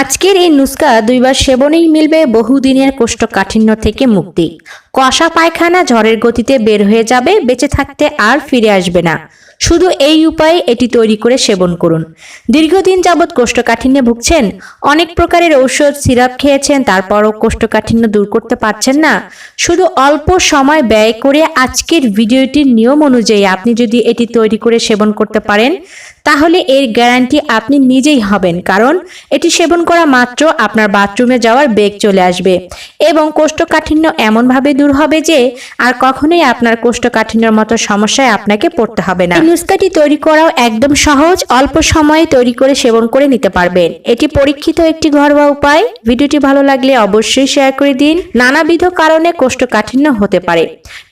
আজকের এই নুস্কা দুইবার সেবনেই মিলবে বহুদিনের কোষ্ঠকাঠিন্য থেকে মুক্তি। কষা পায়খানা ঝড়ের গতিতে বের হয়ে যাবে, বেঁচে থাকতে আর ফিরে আসবে না। শুধু এই উপায়ে এটি তৈরি করে সেবন করুন। দীর্ঘদিন যাবৎ কোষ্ঠকাঠিন্যে ভুগছেন, অনেক প্রকারের ঔষধ, সিরাপ খেয়েছেন, তারপরও কোষ্ঠকাঠিন্য দূর করতে পারছেন না। শুধু অল্প সময় ব্যয় করে আজকের ভিডিওটির নিয়ম অনুযায়ী আপনি যদি এটি তৈরি করে সেবন করতে পারেন তাহলে এর গ্যারান্টি আপনি নিজেই হবেন, কারণ এটি সেবন করা মাত্র আপনার বাথরুমে যাওয়ার বেগ চলে আসবে। এবং কোষ্ঠকাঠিন্য এমনভাবে দূর হবে যে আর কখনোই আপনার কোষ্ঠকাঠিন্যর মতো সমস্যায় আপনাকে পড়তে হবে না। নুস্কাটি তৈরি করাও একদম সহজ, অল্প সময়ে তৈরি করে সেবন করে নিতে পারবেন। এটি পরীক্ষিত একটি ঘরোয়া উপায়। ভিডিওটি ভালো লাগলে অবশ্যই শেয়ার করে দিন। নানাবিধ কারণে কোষ্ঠকাঠিন্য হতে পারে।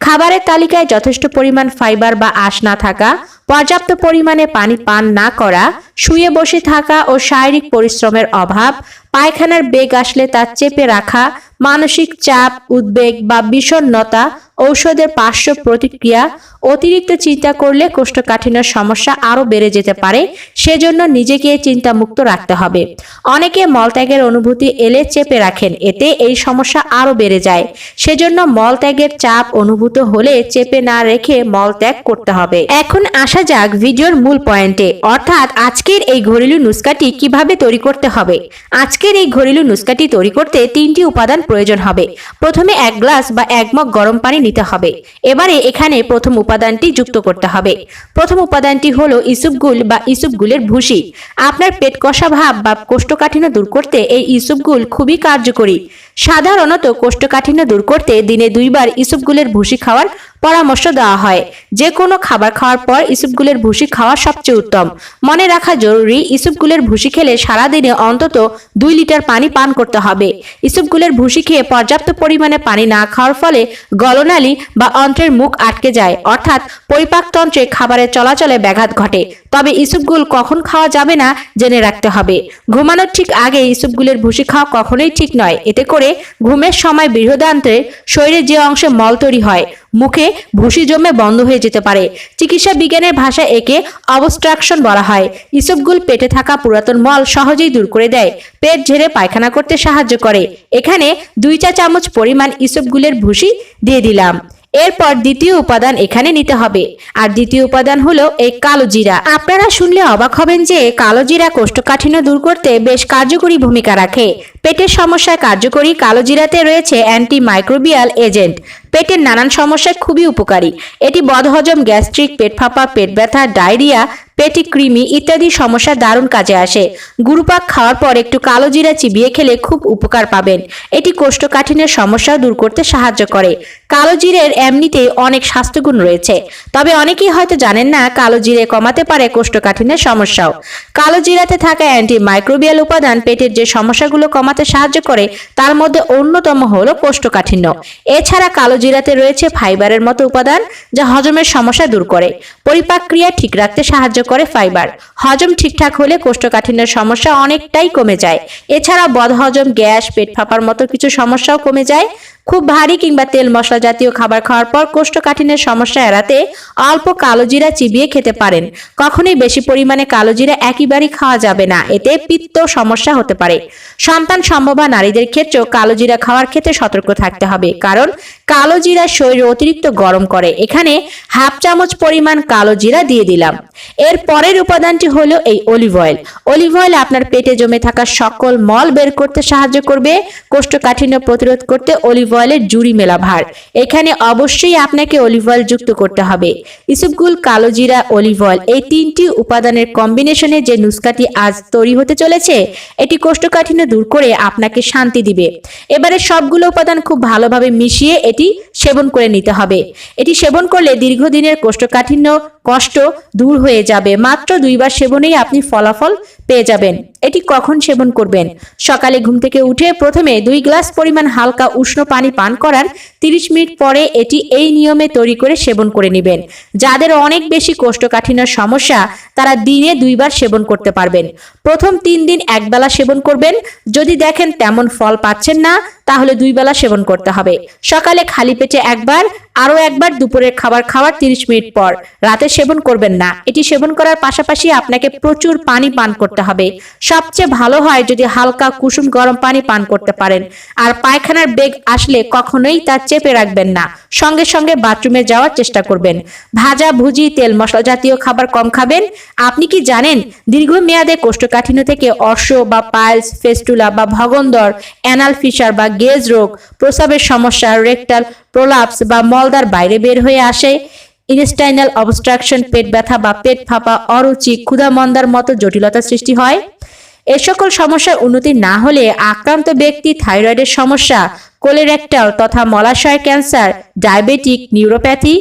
খাবারের তালিকায় যথেষ্ট পরিমাণ ফাইবার বা আঁশ না থাকা পর্যাপ্ত পরিমাণে পানি পান না করা শুয়ে বসে থাকা ও শারীরিক পরিশ্রমের অভাব, পায়খানার বেগ আসলে তা চেপে রাখা, মানসিক চাপ, উদ্বেগ বা বিষণ্ণতা, ঔষধের পার্শ্ব প্রতিক্রিয়া, অতিরিক্ত চিন্তা করলে কোষ্ঠকাঠিন্যের সমস্যা আরও বেড়ে যেতে পারে, সেজন্য নিজেকে চিন্তামুক্ত রাখতে হবে। অনেকে মলত্যাগের অনুভূতি এলে চেপে রাখেন, এতে এই সমস্যা আরও বেড়ে যায়। সেজন্য মলত্যাগের চাপ অনুভূত হলে চেপে না রেখে মলত্যাগ করতে হবে। এখন আসা যাক ভিডিওর মূল পয়েন্টে, অর্থাৎ আজকের এই ঘরেলু নুস্কাটি কীভাবে তৈরি করতে হবে? আজকের এই ঘরেলু নুস্কাটি তৈরি করতে তিনটি উপাদান প্রয়োজন হবে। প্রথমে এক গ্লাস বা এক মগ গরম পানি নিতে হবে। এবারে এখানে প্রথম উপাদানটি যুক্ত করতে হবে। প্রথম উপাদানটি হলো ইসুপগুল বা ইসুপগুলের ভুসি। আপনার পেট কষা ভাব বা কোষ্ঠকাঠিন্য দূর করতে এই ইসুপগুল খুবই কার্যকরী। সাধারণত কোষ্ঠকাঠিন্য দূর করতে দিনে দুইবার ইসুপগুলের ভুসি খাওয়ার পরামর্শ দেওয়া হয়। যে কোনো খাবার খাওয়ার পর ইসুপগুলের ভুসি খাওয়া সবচেয়ে উত্তম। মনে রাখা জরুরি, ইসুপগুলের ভুসি খেলে সারাদিনে অন্তত দুই লিটার পানি পান করতে হবে। ইসুপগুলের ভুসি খেয়ে পর্যাপ্ত পরিমাণে পানি না খাওয়ার ফলে গলনালী বা অন্ত্রের মুখ আটকে যায়। অর্থাৎ পরিপাকতন্ত্রে খাবারের চলাচলে ব্যাঘাত ঘটে। তবে ইসুপগুল কখন খাওয়া যাবে না জেনে রাখতে হবে। ঘুমানোর ঠিক আগে ইসুপগুলের ভুসি খাওয়া কখনোই ঠিক নয়। এতে করে ঘুমের সময় বৃহদান্ত্রে শরীরের যে অংশে মল তৈরি হয়, মুখে ভুসি জমে বন্ধ হয়ে যেতে পারে। চিকিৎসা বিজ্ঞানের ভাষায় একে অবস্ট্রাকশন বলা হয়। ইসবগুল পেটে থাকা পুরাতন মল সহজেই দূর করে দেয়। পেট ঝেড়ে পায়খানা করতে সাহায্য করে। এখানে দুই চা চামচ পরিমাণ ইসবগুলের ভুসি দিয়ে দিলাম। এরপর দ্বিতীয় উপাদান এখানে নিতে হবে। আর দ্বিতীয় উপাদান হলো এই কালো জিরা। আপনারা শুনলে অবাক হবেন যে কালো জিরা কোষ্ঠকাঠিন্য দূর করতে বেশ কার্যকরী ভূমিকা রাখে। পেটের সমস্যায় কার্যকরী কালো জিরাতে রয়েছে অ্যান্টি মাইক্রোবিয়াল এজেন্ট পেটের নানান সমস্যায় খুবই উপকারী। এটি বদহজম, গ্যাস্ট্রিক, পেট ফাঁপা, পেট ব্যথা, ডায়রিয়া, পেটি কৃমি ইত্যাদি সমস্যা দারুণ কাজে আসে। গুরুপাক খাওয়ার পর একটু কালো জিরা চিবিয়ে খেলে খুব উপকার পাবেন। এটি কোষ্ঠকাঠিন্যের সমস্যা দূর করতে সাহায্য করে। কালো জিরের এমনিতেই অনেক স্বাস্থ্যগুণ রয়েছে। তবে অনেকেই হয়তো জানেন না, কালো জিরে কমাতে পারে কোষ্ঠকাঠিন্যের সমস্যাও। কালো জিরাতে থাকা অ্যান্টি মাইক্রোবিয়াল উপাদান পেটের যে সমস্যাগুলো কমাতে সাহায্য করে, তার মধ্যে অন্যতম হলো কোষ্ঠকাঠিন্য। এছাড়া কালো জিরাতে রয়েছে ফাইবারের মতো উপাদান যা হজমের সমস্যা দূর করে। পরিপাক ক্রিয়া ঠিক রাখতে সাহায্য করে ফাইবার। হজম ঠিকঠাক হলে কোষ্ঠকাঠিন্যের সমস্যা অনেকটাই কমে যায়। এছাড়া বদহজম, গ্যাস, পেট ফাঁপার মতো কিছু সমস্যাও কমে যায় খুব ভারী কিংবা তেল মশলা জাতীয় খাবার খাওয়ার পর কোষ্ঠকাঠিন্যের সমস্যা এড়াতে অল্প কালো জিরা চিবিয়ে খেতে পারেন। কখনোই বেশি পরিমাণে কালো জিরা একইবারই খাওয়া যাবে না। এতে পিত্ত সমস্যা হতে পারে। সন্তান সম্ভবা নারীদের ক্ষেত্রেও কালো জিরা খাওয়ার ক্ষেত্রে সতর্ক থাকতে হবে, কারণ কালো জিরা শরীর অতিরিক্ত গরম করে। এখানে হাফ চামচ পরিমাণ কালো জিরা দিয়ে দিলাম। এর পরের উপাদানটি হলো এই অলিভ অয়েল। অলিভ অয়েল আপনার পেটে জমে থাকা সকল মল বের করতে সাহায্য করবে। কোষ্ঠকাঠিন্য প্রতিরোধ করতে অলিভ অয়েলের জুড়ি মেলা ভার। এখানে অবশ্যই আপনাকে অলিভ অয়েল যুক্ত করতে হবে। ইসুপগুল, কালো জিরা, অলিভ অয়েল এই তিনটি উপাদানের কম্বিনেশনে যে নুস্কাটি আজ তৈরি হতে চলেছে, এটি কোষ্ঠকাঠিন্য দূর করে আপনাকে শান্তি দিবে। এবারে সবগুলো উপাদান খুব ভালোভাবে মিশিয়ে এটি সেবন করে নিতে হবে। এটি সেবন করলে দীর্ঘদিনের কোষ্ঠকাঠিন্য কষ্ট দূর হয়ে যাবে। মাত্র দুইবার সেবনেই আপনি ফলাফল পেয়ে যাবেন। এটি কখন সেবন করবেন? সকালে ঘুম থেকে উঠে প্রথমে দুই গ্লাস পরিমাণ হালকা উষ্ণ পানি পান করার 30 মিনিট পরে এটি এই নিয়মে তৈরি করে সেবন করে নেবেন। যাদের অনেক বেশি কোষ্ঠকাঠিন্যর সমস্যা, তারা দিনে দুইবার সেবন করতে পারবেন। প্রথম তিন দিন একবেলা সেবন করবেন। যদি দেখেন তেমন ফল পাচ্ছেন না, তাহলে দুই বেলা সেবন করতে হবে। সকালে খালি পেটে একবার আরও একবার দুপুরের খাবার খাওয়ার তিরিশ মিনিট পর। রাতে সেবন করবেন না। এটি সেবন করার পাশাপাশি আপনাকে প্রচুর পানি পান করতে হবে। সবচেয়ে ভালো হয় যদি হালকা কুসুম গরম পানি পান করতে পারেন। আর পায়খানার বেগ আসলে কখনোই তা চেপে রাখবেন না। সঙ্গে সঙ্গে বাথরুমে যাওয়ার চেষ্টা করবেন। ভাজা, ভুজি, তেল মশলা জাতীয় খাবার কম খাবেন। আপনি কি জানেন, দীর্ঘমেয়াদে কোষ্ঠকাঠিন্য থেকে অর্শ বা পাইলস, ফেস্টুলা বা ভগন্দর অ্যানাল ফিশার বা গেজ রোগ প্রস্রাবের সমস্যা, রেকটাল প্রোলাপস বা মলদার বাইরে বের হয়ে আসে। ইনস্টাইনাল অবস্ট্রাকশন, পেট ব্যথা বা পেট ফাঁপা, অরুচি, ক্ষুধামন্দার মতো জটিলতা সৃষ্টি হয়। এ সকল সমস্যার উন্নতি না হলে আক্রান্ত ব্যক্তি থাইরয়েডের সমস্যা, কোলেরেক্টাল তথা মলাশয় cancer, diabetic, neuropathy,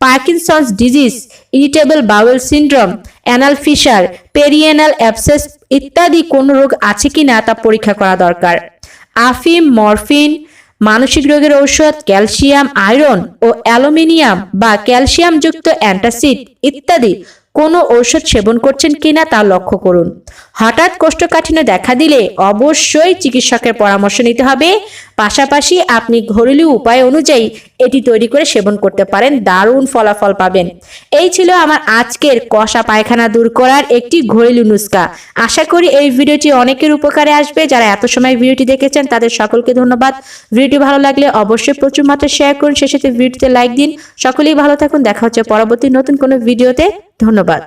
Parkinson's disease, irritable bowel syndrome, anal fissure perianal abscess ইত্যাদি কোন রোগ আছে কিনা তা পরীক্ষা করা দরকার। আফিম, মরফিন মানসিক রোগের ঔষধ, ক্যালসিয়াম, আয়রন ও অ্যালুমিনিয়াম বা ক্যালসিয়াম যুক্ত অ্যান্টাসিড ইত্যাদি কোনো ঔষধ সেবন করছেন কিনা তা লক্ষ্য করুন। হঠাৎ কোষ্ঠকাঠিন্য দেখা দিলে অবশ্যই চিকিৎসকের পরামর্শ নিতে হবে। পাশাপাশি আপনি ঘরেলু উপায় অনুযায়ী এটি তৈরি করে সেবন করতে পারেন, দারুণ ফলাফল পাবেন। এই ছিল আমার আজকের কষা পায়খানা দূর করার একটি ঘরেলু নুস্কা। আশা করি এই ভিডিওটি অনেকের উপকারে আসবে। যারা এত সময় ভিডিওটি দেখেছেন, তাদের সকলকে ধন্যবাদ। ভিডিওটি ভালো লাগলে অবশ্যই প্রচুর মাত্রায় শেয়ার করুন। সেই সাথে ভিডিওতে লাইক দিন। সকলেই ভালো থাকুন। দেখা হচ্ছে পরবর্তী নতুন কোনো ভিডিওতে। ধন্যবাদ।